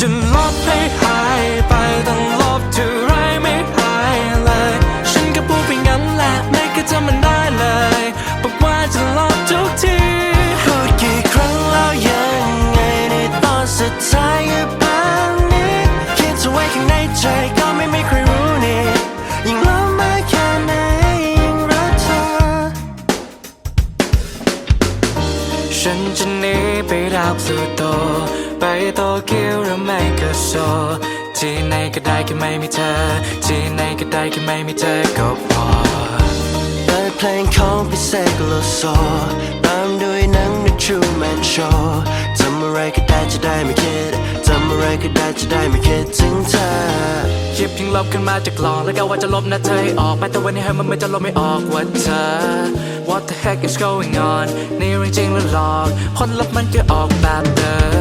จะลบให้หายไปต้องลบเท่าไรไม่หายเลย ฉันก็พูดไปงั้นแหละไม่เคยจำมันได้เลยบอกว่าจะลบทุกทีพูดกี่ครั้งแล้วยังไงในตอนสุดท้ายก็แบบนี้คิดจะไว้ข้างในใจก็ไม่มีใครรู้นี่ยิ่งลบมาแค่ไหนยิ่งรักเธอฉันจะหนีไปดาวพลูโต ไปโตเกียวหรือไม่ก็โซที่ไหนก็ได้แค่ไม่มีเธอ ที่ไหนก็ได้แค่ไม่มีเธอก็พอเปิดเพลงของพิเศษโลโซตามด้วยหนัง The Truman Show ทำอะไรก็ได้จะได้ไม่คิดทำอะไรก็ได้จะได้ไม่คิดถึงเธอหยิบทิ้งลบขึ้นมาจากกล่อง แล้วก็ว่าจะลบน้าเธอให้ออกไปแต่วันนี้ให้มันไม่จะลบไม่ออกว่าเธอ What the heck is going on นี่เรื่องจริงหรือหลอกผลลัพธ์มันก็ออกแบบเดิม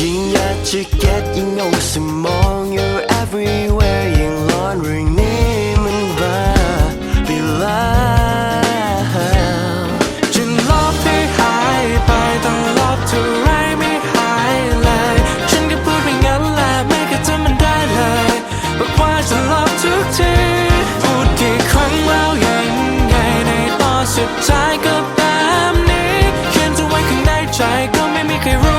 ยิ่งอยากจะ get ยิ่งงงสมอง you're everywhere ยิ่งร้อนเรื่องนี้มันบ้าไปแล้วจะลบให้หายไปต้องลบเท่าไรไม่หายเลย ฉันก็พูดไปงั้นแหละไม่เคยจำมันได้เลยบอกว่าจะลบทุกทีพูดกี่ครั้งแล้วยังไงในตอนสุดท้ายก็แบบนี้เขียนเธอไว้ข้างในใจก็ไม่มีใครรู้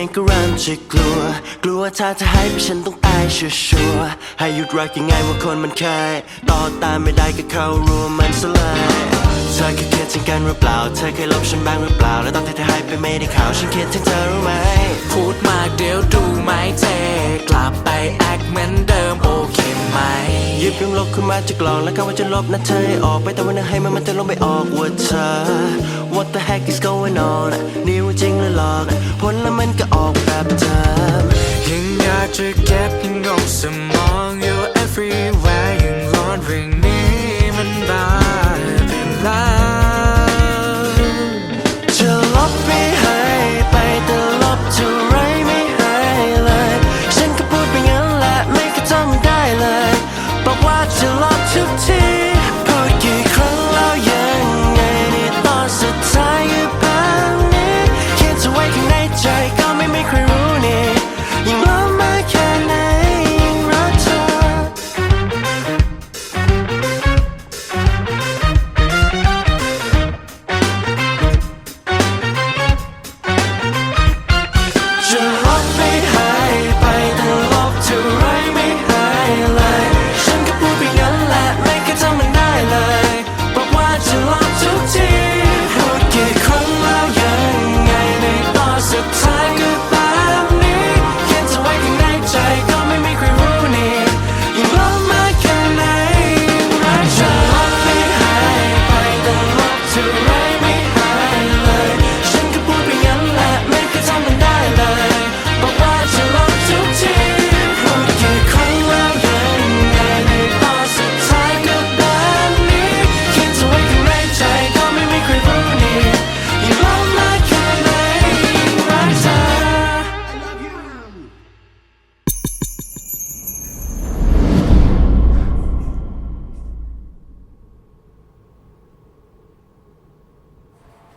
องก็เริ่มจะกลัว กลัวถ้าจะให้ไปฉันต้องตายชัวร์ให้หยุดรักยังไงว่าคนมันเคยต่อตามไม่ได้ก็เข้าร่วมมันซะเลยเธอเคยคิดถึงกันหรือเปล่า เธอเคยลบฉันบ้างหรือเปล่า แล้วตอนที่เธอหายไปไม่ได้ข่าวฉันคิดถึงเธอรู้ไหม พูดมากเดี๋ยวดูไม่เทกลับไปแอคเหมือนเดิมโอเคไหมหยิบเรื่องลบขึ้นมาจากกล่องแล้วก็ว่าจะลบนะเธอออกไปแต่วันนี้ให้มันมันจะลบไม่ออกว่าเธอ What the heck is going on นี่รู้จริงหรือหลอก ผลแล้วมันก็ออกแบบเดิมยิ่งอยากจะเก็บยิ่งงงสมอง You're everywhere ยิ่งร้อนเรื่องนี้มันบ้าไปแล้วจะลบไม่หายไปแต่ลบเท่าไรไม่หายเลย ฉันก็พูดไปงั้นแหละไม่เคยจำได้เลย บอกว่าจะลบทุกทีพูดกี่ครั้งแล้วยังไงในตอนสุดท้าย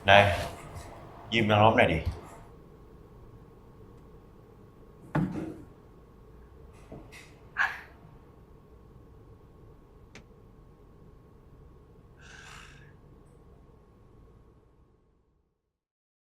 นายยืมนักร้องหน่อยดิ